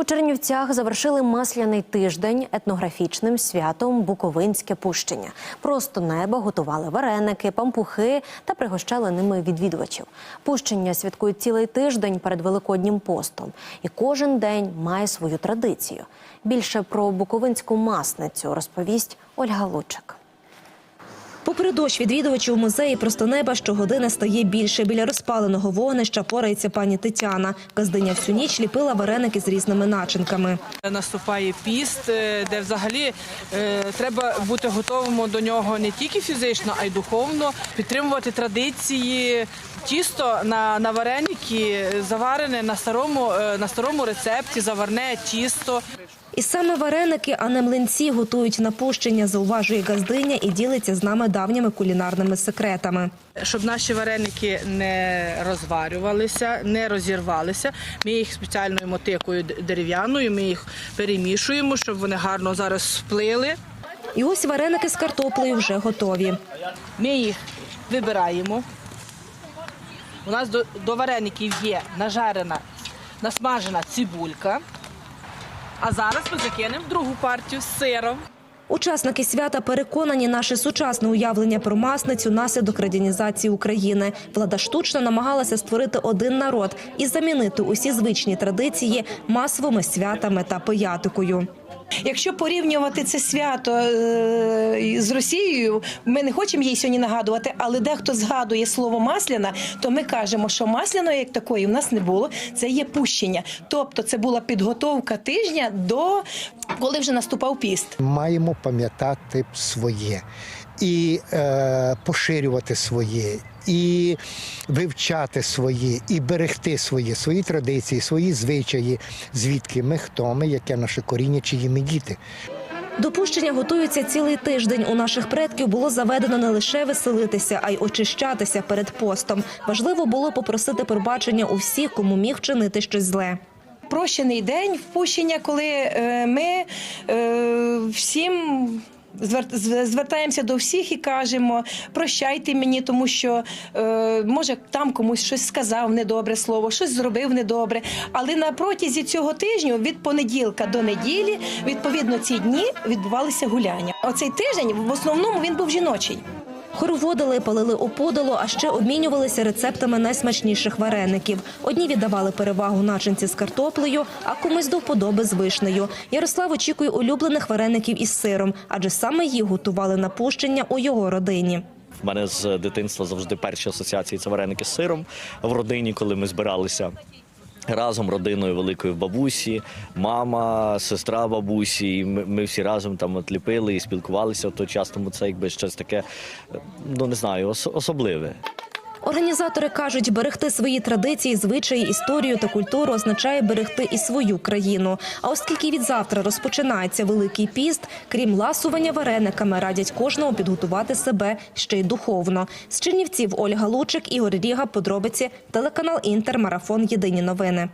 У Чернівцях завершили масляний тиждень етнографічним святом Буковинське пущення. Просто неба готували вареники, пампухи та пригощали ними відвідувачів. Пущення святкують цілий тиждень перед Великоднім постом, і кожен день має свою традицію. Більше про буковинську масницю розповість Ольга Лучик. Попри дощ відвідувачів музеї просто неба щогодини стає більше. Біля розпаленого вогнища порається пані Тетяна. Газдиня всю ніч ліпила вареники з різними начинками. Наступає піст, е, де взагалі е, треба бути готовим до нього не тільки фізично, а й духовно, підтримувати традиції. Тісто на, на вареники заварене на старому, е, на старому рецепті, заварне тісто. І саме вареники, а не млинці, готують на пущення, зауважує газдиня і ділиться з нами давніми кулінарними секретами. Щоб наші вареники не розварювалися, не розірвалися. Ми їх спеціальною мотикою дерев'яною, ми їх перемішуємо, щоб вони гарно зараз сплили. І ось вареники з картоплею вже готові. Ми їх вибираємо. У нас до, до вареників є нажарена, насмажена цибулька. А зараз ми закинемо другу партію з сиром. Учасники свята переконані, наше сучасне уявлення про масницю – наслідок радянізації України. Влада штучно намагалася створити один народ і замінити усі звичні традиції масовими святами та пиятикою. Якщо порівнювати це свято е, з Росією, ми не хочемо їй сьогодні нагадувати, але дехто згадує слово масляна, то ми кажемо, що масляної як такої в нас не було. Це є пущення. Тобто це була підготовка тижня до коли вже наступав піст. маємо пам'ятати своє і е, поширювати своє, і вивчати своє, і берегти своє, свої традиції, свої звичаї, звідки ми хто ми, яке наше коріння, чиї ми діти. Допущення готуються цілий тиждень. У наших предків було заведено не лише веселитися, а й очищатися перед постом. Важливо було попросити пробачення у всіх, кому міг вчинити щось зле. Прощений день впущення, коли е, ми е, всім. Звер- Звертаємося до всіх і кажемо прощайте мені, тому що е, може там комусь щось сказав недобре слово, щось зробив недобре. Але на протязі цього тижню, від понеділка до неділі, відповідно ці дні відбувалися гуляння. Оцей тиждень в основному він був жіночий. Хороводили, палили опудало, а ще обмінювалися рецептами найсмачніших вареників. Одні віддавали перевагу начинці з картоплею, а комусь до вподоби з вишнею. Ярослав очікує улюблених вареників із сиром, адже саме їх готували на пущення у його родині. В мене з дитинства завжди перші асоціації це вареники з сиром в родині, коли ми збиралися. Разом родиною великої бабусі, мама, сестра бабусі. І ми, ми всі разом там от ліпили і спілкувалися в той час, тому це якби щось таке, ну не знаю, ос- особливе. Організатори кажуть, берегти свої традиції, звичаї, історію та культуру означає берегти і свою країну. А оскільки від завтра розпочинається великий піст, крім ласування варениками, радять кожного підготувати себе ще й духовно. З Чернівців Ольга Лучик, Ігор Ріга, подробиці, телеканал Інтер, марафон Єдині новини.